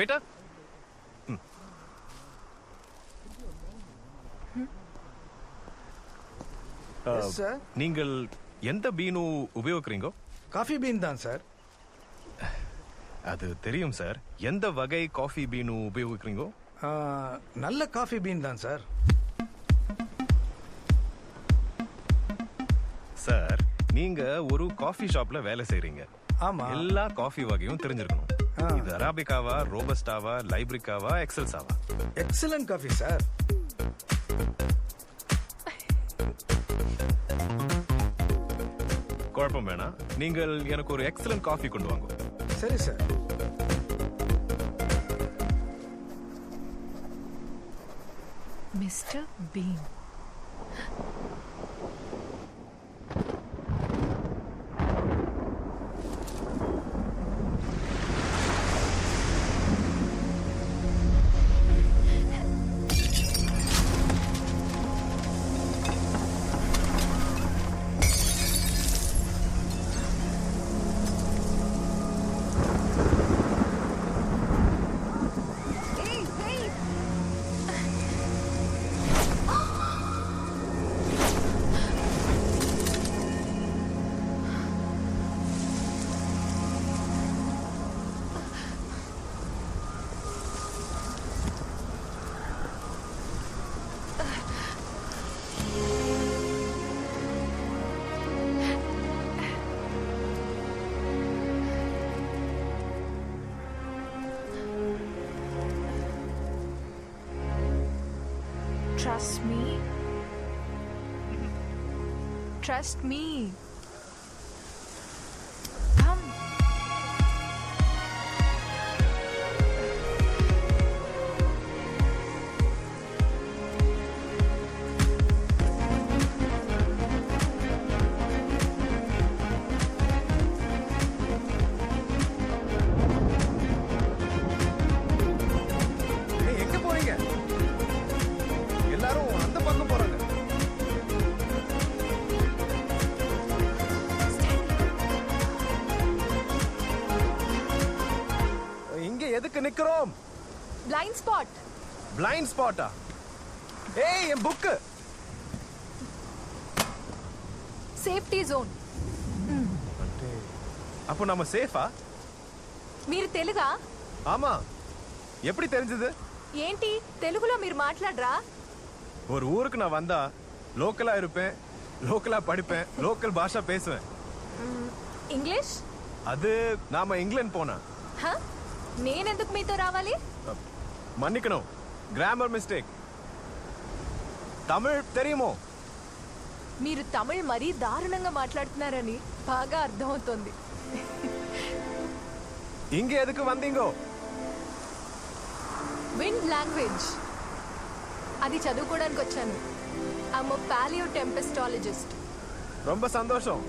Waiter? Hmm. Uh, நீங்கள் எந்த bean உபயோகிக்கிறீங்க? காஃபி பீன் தான் சார் அது தெரியும் சார் எந்த வகை காஃபி பீனு உபயோகிக்கிறீங்க? நல்ல காஃபி பீன் தான் சார் சார் நீங்க ஒரு காஃபி ஷாப்ல வேலை செய்றீங்க. ஆமா. எல்லா காஃபி வகையும் தெரிஞ்சிருக்கணும். இது அராபிகாவா ரோபஸ்டாவா லைப்ரிக்காவா எக்ஸல்ஸாவா? Excellent coffee sir. குழப்பம் வேணாம் நீங்கள் எனக்கு ஒரு எக்ஸலன்ட் காஃபி கொண்டு வாங்க. சரி sir. Mister Bean Trust me. Trust me. Blind spot. Blind ஸ்பாட்டா ஏய் என் புக்கு Safety zone. అంటే அப்போ நம்ம சேஃபா మీరు తెలుగా ஆமா எப்படி தெரிஞ்சது ఏంటి తెలుగులో మీరు మాట్లాడరా ஒரு ஊருக்கு நான் வந்தா லோக்கலா இருப்பேன் லோக்கலா படிப்பேன் லோக்கல் பாஷா பேசுவேன் ఇంగ్లీష్ அது நாம இங்கிலாந்து போனா హ? నేనెందుకు మీతో రావాలి மன்னிக்கணும் கிராமர் மிஸ்டேக் தமிழ் தெரியுமோ మీరు తమిళ్ మరీ దారుణంగా మాట్లాడుతున్నారని బాగా అర్థమవుతోంది இங்க எதுக்கு வந்தீங்கோ విండ్ లాంగ్వేజ్ అది చదువుకోవడానికి వచ్చాను ఐమ్ పాలియో టెంపెస్టాలజిస్ట్ ரொம்ப சந்தோஷம்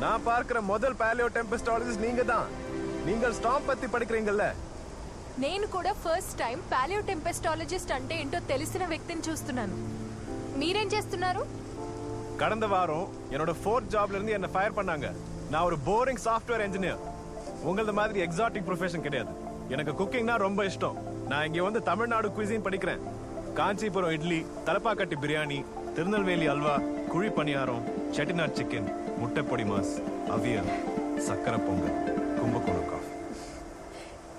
நான் பார்க்கிற முதல் பேலியோ டெம்பஸ்டாலஜிஸ்ட் நீங்க தான் நீங்கள் ஸ்டாம் பத்தி படிக்கிறீங்கல்ல నేను కూడా ఫస్ట్ టైం పాలియో టెంపెస్టాలజిస్ట్ అంటే ఏంటో తెలిసిన వ్యక్తిని చూస్తున్నాను మీరేం చేస్తున్నారు கடந்த வாரம் என்னோட ஃபோர்த் ஜாப்ல இருந்து என்ன ஃபயர் பண்ணாங்க நான் ஒரு போரிங் சாஃப்ட்வேர் இன்ஜினியர் உங்களது மாதிரி எக்ஸாட்டிக் ப்ரொஃபஷன் கிடையாது எனக்கு குக்கிங்னா ரொம்ப இஷ்டம் நான் இங்க வந்து தமிழ்நாடு குயிசின் படிக்கிறேன் காஞ்சிபுரம் இட்லி தலப்பாக்கட்டி பிரியாணி திருநெல்வேலி அல்வா குழி பணியாரம் செட்டிநாட் சிக்கன் முட்டை பொடி மாஸ் அவியல் சக்கரை பொங்கல் கும்பகோணம் காஃபி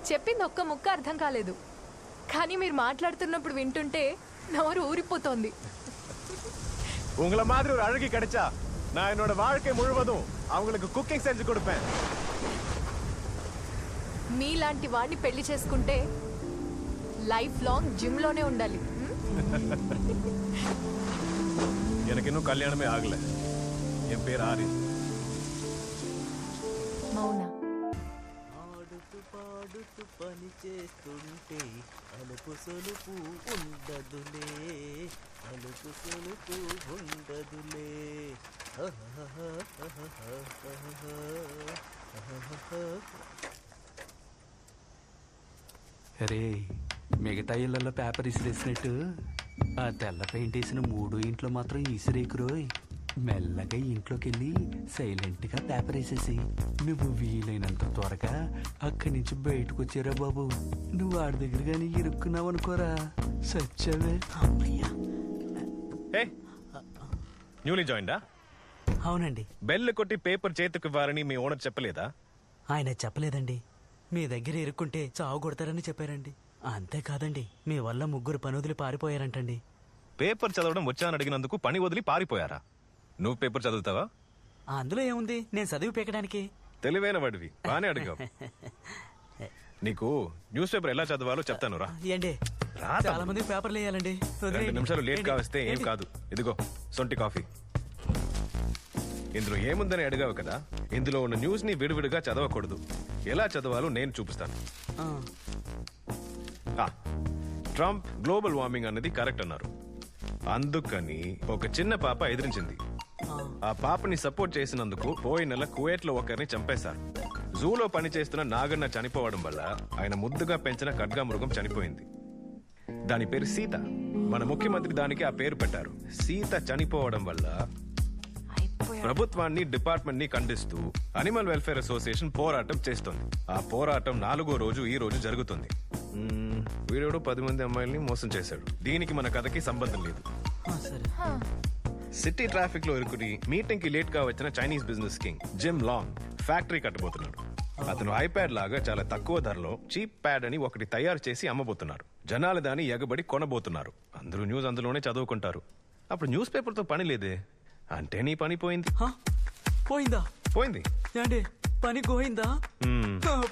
చెప్పింది ఒక్క ముక్క అర్థం కాలేదు కానీ మీరు మాట్లాడుతున్నప్పుడు వింటుంటే నోరు ఊరిపోతోంది உங்கள மாதிரி ஒரு அழகி கிடைச்சா நான் என்னோட வாழ்க்கை முழுவதும் அவங்களுக்கு குக்கிங் செஞ்சு கொடுப்பேன் మీలాంటి వాడిని పెళ్లి చేసుకుంటే లైఫ్ లాంగ్ జిమ్ లోనే ఉండాలి எனக்கு இன்னும் கல்யாணமே ஆகல என் பேர் ஆரி మౌన ఆడుతూ పాడుతూ పని చేస్తుంటే అలుపు సొలుపు ఉండదులే అలుపు సొలుపు ఉండదులే. అరే మిగతా ఇళ్ళలో పేపర్ ఇసిరేసినట్టు? ఆ తెల్ల పెయింట్ వేసిన మూడు ఇంట్లో మాత్రం ఇసిరేకురోయ్. మెల్లగా ఇంట్లోకి వెళ్ళి సైలెంట్గా పేపర్ వేసేసి నువ్వు వీలైనంత త్వరగా అక్కడి నుంచి బయటకు వచ్చారా బాబు. నువ్వు ఆడి దగ్గర కానీ ఇరుక్కున్నావు అనుకోరా. సచ్చావే అమ్మయ్యా. న్యూలీ జాయిన్డా? అవునండి. బెల్ కొట్టి పేపర్ చేతికి ఇవ్వాలని మీ ఓనర్ చెప్పలేదా? ఆయన చెప్పలేదండి. మీ దగ్గర ఇరుక్కుంటే చావు కొడతారని చెప్పారండి. అంతేకాదండి మీ వల్ల ముగ్గురు పనుదులు పారిపోయారంటండి. పేపర్ చదవడం వచ్చానని అడిగినందుకు పని వదిలి పారిపోయారా? నువ్వు పేపర్ చదువుతావా? అందులో ఏముంది? నేను చదివి పెక్కడానికి తెలివైన వాడివి. బానే అడిగావు. నీకు న్యూస్ పేపర్ ఎలా చదవాలో చెప్తాను రా. ఏంటి? రా చాలా. మంది పేపర్లు వేయాలండి. రెండు. నిమిషాలు లేట్? కావస్తే ఏం? కాదు. ఇదిగో సొంటి కాఫీ. ఇందులో ఏముందని అడిగావు కదా? ఇందులో ఉన్న న్యూస్ని విడివిడిగా చదవకూడదు. ఎలా చదవాలో నేను చూపిస్తాను. ట్రంప్ గ్లోబల్ వార్మింగ్ అన్నది కరెక్ట్ అన్నారు. అందుకని ఒక చిన్న పాప ఎదిరించింది. ఆ. పాపని సపోర్ట్ చేసినందుకు పోయిన నెల కువైట్లో ఒకరిని చంపేశారు. జూలో పనిచేస్తున్న నాగన్న చనిపోవడం వల్ల ఆయన ముద్దుగా పెంచిన ఖడ్గామృగం చనిపోయింది. దాని పేరు సీత. మన ముఖ్యమంత్రి దానికి ఆ పేరు పెట్టారు. సీత చనిపోవడం వల్ల ప్రభుత్వాన్ని డిపార్ట్మెంట్ని ఖండిస్తూ అనిమల్ వెల్ఫేర్ అసోసియేషన్ పోరాటం చేస్తోంది. ఆ పోరాటం నాలుగో రోజు ఈ రోజు జరుగుతుంది. మ్మ్, వీడెవడో పది మంది అమ్మాయిల్ని మోసం చేశాడు. దీనికి మన కథకి సంబంధం లేదు. ఆ, సరే. సిటీ ట్రాఫిక్లో ఇరుకుని మీటింగ్కి లేట్గా వచ్చిన Chinese business king Jim Long factory కట్టబోతున్నాడు. అతను ఐప్యాడ్ లాగా చాలా తక్కువ ధరలో చీప్ ప్యాడ్ అని ఒకటి తయారు చేసి అమ్మబోతున్నారు. జనాలు దాన్ని ఎగబడి కొనబోతున్నారు. అందరూ న్యూస్ అందులోనే చదువుకుంటారు. అప్పుడు న్యూస్ పేపర్తో పని లేదే? అంటే నీ పని పోయింది? పోయిందా? పోయింది. పని పోయిందా?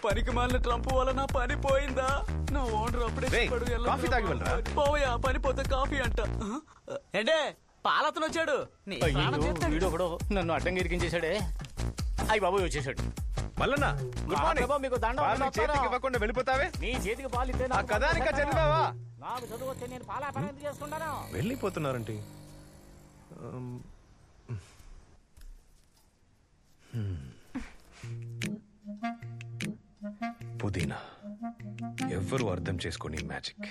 పనికి మాలిన ట్రంప్ వల్ల నా పని పోయిందా? నా ఓనర్ అప్పుడే కాఫీ తాగి? పోవయ్యా పని పోతే కాఫీ అంట. ఆ? పాలతను వచ్చాడు నీ ప్రాణం చేస్తాడు. వీడు ఒకడు నన్ను అడ్డంగా ఇరికించేశాడే. అయ్యి బాబు వచ్చేసాడు మల్లన్న గుడ్ మార్నింగ్ బాబు, మీకు దండం పాలు పెడతారా? చేతికి ఇవ్వకుండా వెళ్ళిపోతావే? నీ చేతికి పాలు ఇస్తే ఆ నాకు కథానిక పంపిస్తారా? చదివావా? నాకు చదువు వస్తే నేను పాల వ్యాపారం ఎందుకు చేసుకుంటాను? వెళ్ళిపోతున్నారంటే? పుదీనా ఎవ్వరూ అర్థం చేసుకోని మ్యాజిక్.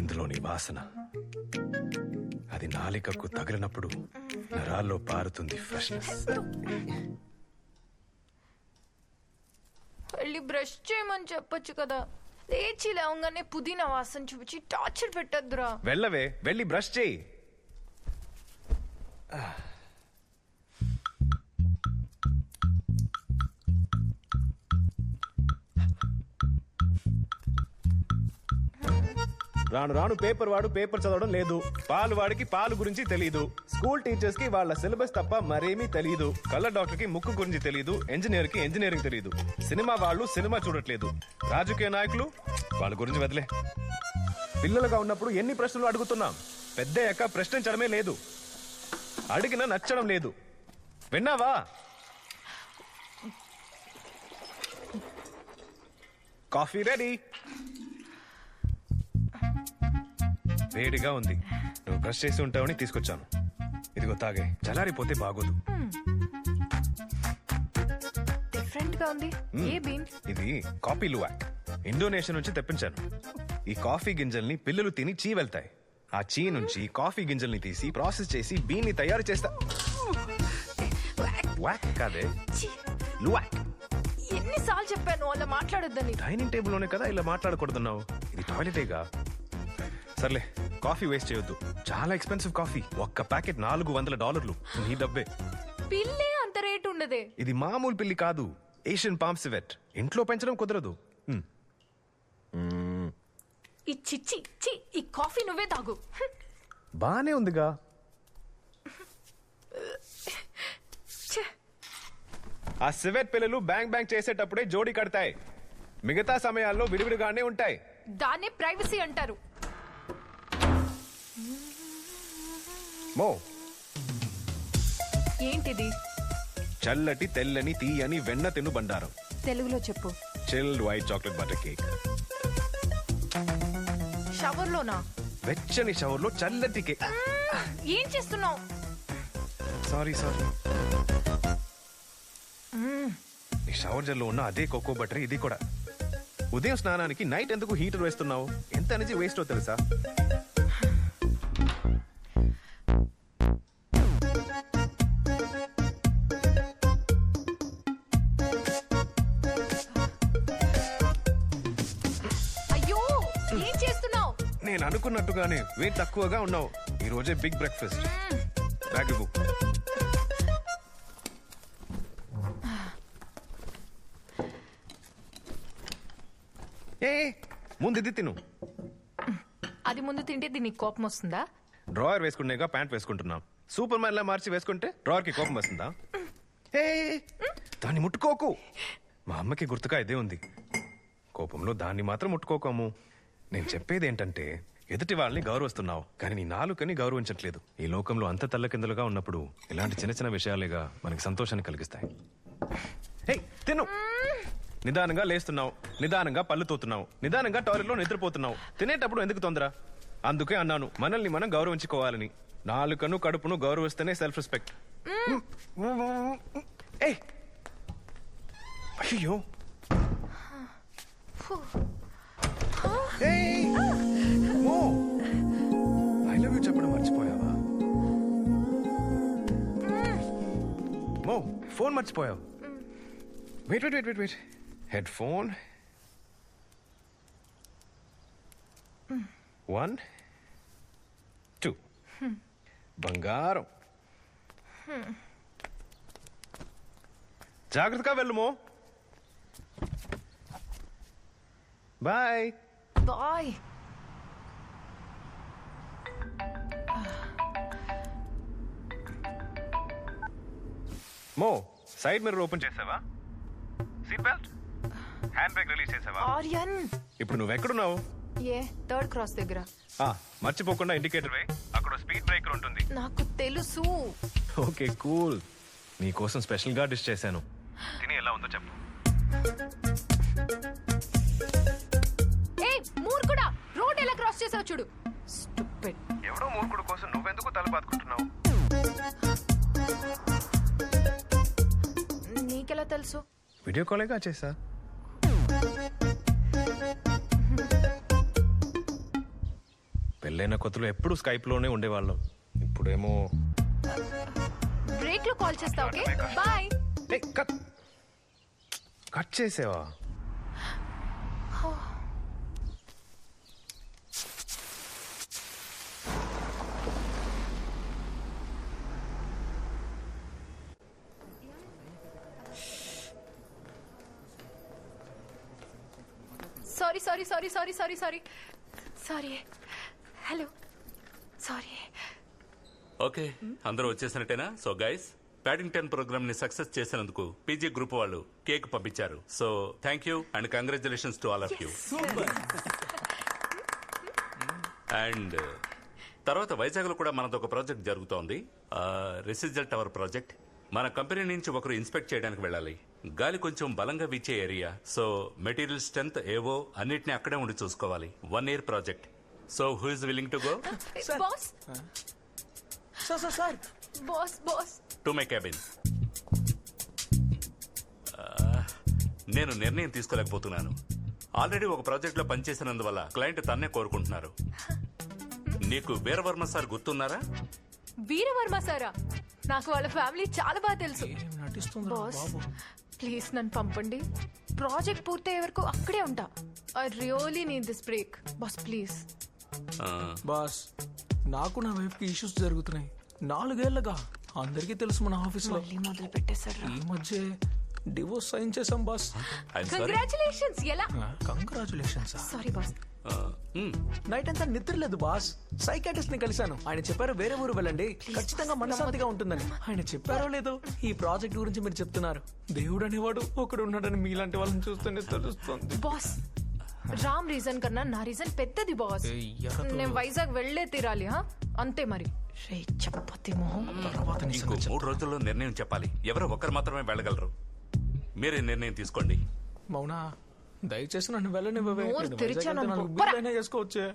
ఇందులోని వాసన. అది నాలికకు తగిలినప్పుడు నరాల్లో పారుతుంది ఫ్రెష్నెస్. వెళ్ళి బ్రష్ చేయమని చెప్పొచ్చు కదా. లేచి లేవగానే పుదీనా వాసన చూపించి టార్చర్ పెట్టద్దురా. వెళ్ళవే వెళ్ళి బ్రష్ చేయి. రాను రాను పేపర్ వాడు పేపర్ చదవడం లేదు. పాలు వాడికి పాలు గురించి తెలియదు స్కూల్ టీచర్స్కి వాళ్ళ సిలబస్ తప్ప మరేమీ తెలియదు కళ్ళ డాక్టర్కి ముక్కు గురించి తెలియదు ఇంజనీర్కి ఇంజనీరింగ్ తెలియదు సినిమా వాళ్ళు సినిమా చూడట్లేదు. రాజకీయ నాయకులు వాళ్ళ గురించి వదిలే. పిల్లలుగా ఉన్నప్పుడు ఎన్ని ప్రశ్నలు అడుగుతున్నాం? పెద్దయ్యాక ప్రశ్నించడమే లేదు. అడిగిన నచ్చడం లేదు. విన్నావా? Coffee ready. వేడిగా ఉంది. నువ్వు బ్రష్ చేసి ఉంటావని తీసుకొచ్చాను. ఇదిగో తాగే. చలారిపోతే బాగోదు. డిఫరెంట్గా ఉంది. ఏ బీన్? ఇది కాఫీ లువాక్ ఇండోనేషియా నుంచి తెప్పించాను. ఈ కాఫీ గింజల్ని పిల్లలు తిని చీ వెళ్తాయి. ఆ చీ నుంచి కాఫీ గింజల్ని తీసి ప్రాసెస్ చేసి బీన్ని తయారు చేస్తా. వాక్. కాదే? లువాక్ ఎన్నిసార్లు చెప్పాను అలా మాట్లాడొద్దని. డైనింగ్ టేబుల్లోనే కదా ఇలా మాట్లాడకూడదున్నావు? ఇది టాయిలెటేగా? సర్లే. కాఫీ వేస్ట్ చేయొద్దు. చాలా ఎక్స్పెన్సివ్ కాఫీ. ఒక్క ప్యాకెట్ నాలుగు వందల డాలర్లు. నీ డబ్బే. పిల్లే అంత రేటు ఉండదే. ఇది మామూలు పిల్లి కాదు. ఏషియన్ పామ్ సివెట్ ఇంట్లో పెంచడం కుదరదు. హ్మ్. ఈ చిచ్చి చి ఈ కాఫీ నువ్వే తాగు. హ్మ్. బానే ఉందిగా. ఛే, ఆ సివెట్ పిల్లలు బ్యాంక్ బ్యాంక్ చేసేటప్పుడే జోడి కడతాయి. మిగతా సమయాల్లో విడివిడిగానే ఉంటాయి. దాన్నే ప్రైవసీ అంటారు. మో. ఏంటిది? చల్లటి తెల్లని తీయని వెన్న తిను బండారం. తెలుగులో చెప్పు. Chilled white chocolate butter cake. షవర్లోనా? వెచ్చని షవర్లో చల్లటి కేక్. ఏం చేస్తున్నావు? Sorry sorry. ఈ షవర్ జెల్లో ఉన్న అదే కోకో బటర్ ఇది కూడా. ఉదయం స్నానానికి నైట్ ఎందుకు హీటర్ వేస్తున్నావు? ఎంత ఎనర్జీ వేస్టో తెలుసా? అనుకున్నట్టుగానే వెయిట్ తక్కువగా ఉన్నావు. ఈ రోజే బిగ్ బ్రేక్ఫాస్ట్ బ్యాగ్ ఇవ్వు. ఏ ముందు ఇది తిను. అది ముందు తింటే దీనికి కోపం వస్తుందా? డ్రాయర్ వేసుకునేగా ప్యాంట్ వేసుకుంటున్నాం. సూపర్ మ్యాన్ లా మార్చి వేసుకుంటే డ్రాయర్కి కోపం వస్తుందా? ఏ దాన్ని ముట్టుకోకు. మా అమ్మకి గుర్తుగా ఇదే ఉంది. కోపంలో దాన్ని మాత్రం ముట్టుకోకము. నేను చెప్పేది ఏంటంటే ఎదుటి వాళ్ళని గౌరవిస్తున్నావు. కానీ నీ నాలుకని గౌరవించట్లేదు. ఈ లోకంలో అంత తల్లకిందులుగా ఉన్నప్పుడు ఇలాంటి చిన్న చిన్న విషయాలేగా మనకి సంతోషాన్ని కలిగిస్తాయి. హే తిను. నిదానంగా లేస్తున్నావు. నిదానంగా పళ్ళు తోతున్నావు. నిదానంగా టాయిలెట్లో నిద్రపోతున్నావు. తినేటప్పుడు ఎందుకు తొందర? అందుకే అన్నాను మనల్ని మనం గౌరవించుకోవాలని. నాలుకను కడుపును గౌరవిస్తేనే సెల్ఫ్ రెస్పెక్ట్ ఏ అయ్యో ఏయ్! మో ఐ లవ్ యూ చెప్పడం మర్చిపోయావా? మో ఫోన్ మర్చిపోయావు. Wait wait wait wait wait headphone one two బంగారం. జాగ్రత్తగా వెళ్ళుమో బాయ్ బాయ్ మో సైడ్ మిర్రర్ ఓపెన్ చేసావా? Seat belt? Hand brake release చేసావా? ఆర్యన్! ఇప్పుడు నువ్వు ఎక్కడున్నావు? ఏ థర్డ్ క్రాస్ దగ్గర. ఆ, మర్చిపోకుండా ఇండికేటర్ వే అక్కడ స్పీడ్ బ్రేకర్ ఉంటుంది. నాకు తెలుసు. Okay cool. నీ కోసం స్పెషల్గా డిష్ చేశాను. తిని ఎలా ఉందో చెప్పు. ఏ మూర్ఖుడా! రోడ్ ఎలా క్రాస్ చేసావు చూడు. Stupid. ఎవడో మూర్ఖుడు కోసం నువ్వెందుకు తల బాదుకుంటున్నావు? నీకెలా తెలుసు? వీడియో కాలేగా చేసా. పెళ్ళైన కొత్తలో ఎప్పుడు స్కైప్లోనే ఉండేవాళ్ళం. ఇప్పుడేమో బ్రేక్లో కాల్ చేస్తా ఓకే? బాయ్. కట్ చేసావా? Sorry sorry sorry sorry sorry sorry. Sorry. Hello. Sorry. Okay అందరూ వచ్చేసినట్టేనా? సో గైస్ ప్యాడింగ్టన్ ప్రోగ్రామ్ని సక్సెస్ చేసినందుకు పీజీ గ్రూప్ వాళ్ళు కేక్ పంపించారు. So thank you and congratulations to all of you and తర్వాత వైజాగ్లో కూడా మనది ఒక ప్రాజెక్ట్ జరుగుతోంది. రెసిజల్ టవర్ ప్రాజెక్ట్. మన కంపెనీ నుంచి ఒకరు ఇన్స్పెక్ట్ చేయడానికి వెళ్ళాలి. గాలి కొంచెం బలంగా వీచే ఏరియా. సో మెటీరియల్ స్ట్రెంత్ ఏవో అన్నిటిని అక్కడే ఉండి చూసుకోవాలి. One year project. So who is willing to go? Boss sir sir sir boss boss to my cabin నేను నిర్ణయం తీసుకోలేకపోతున్నాను. ఆల్రెడీ ఒక ప్రాజెక్ట్లో పనిచేసినందువల్ల క్లయింట్ తన్నే కోరుకుంటున్నారు. నీకు వీరవర్మ సార్ గుర్తున్నారా? వీరవర్మ సారా? నాకు వాళ్ళ ఫ్యామిలీ చాలా బాగా తెలుసు. నటిస్తుంది బాస్ ప్లీజ్ నన్ను పంపండి. ప్రాజెక్ట్ పూర్తయ్యే వరకు అక్కడే ఉంటా. I really need this break. Boss please. Boss నాకు నా వైఫ్కి ఇష్యూస్ జరుగుతున్నాయి. నాలుగేళ్ళగా అందరికీ తెలుసు మన ఆఫీస్లో మొదలు పెట్టేశారు ఈ మధ్య డివోర్స్ సైన్ చేసాం బాస్. కంగ్రాచులేషన్స్ ఎలా? కంగ్రాచులేషన్స్ సారీ బాస్ నైట్ అంతా నిద్ర లేదు బాస్ సైకాటిస్ట్ని కలిశాను. ఆయన చెప్పారు వేరే ఊరు వెళ్ళండి. ఖచ్చితంగా మనశ్శాంతిగా ఉంటుందని. ఆయన చెప్పారో లేదో ఈ ప్రాజెక్ట్ గురించి మీరు చెప్తున్నారు. దేవుడు అనేవాడు ఒకడు ఉన్నాడని మీలాంటి వాళ్ళని చూస్తేనే తెలుస్తుంది. బాస్ రామ్ రీజన్ కన్నా నా రీజన్ పెద్దది బాస్. నేను వైజాగ్ వెళ్ళే తీరాలి హా? అంతే మరి. రే చప్పతి మొహం. తర్వాత మూడు రోజుల్లో నిర్ణయం చెప్పాలి. ఎవరో ఒక్కరు మాత్రమే వెళ్ళగలరు. మీరే నిర్ణయం తీసుకోండి. మౌనా దయచేసి నన్ను వెళ్ళనివ్వవే. నోరు తెరిచాను అనుకో. చేసుకోవచ్చే.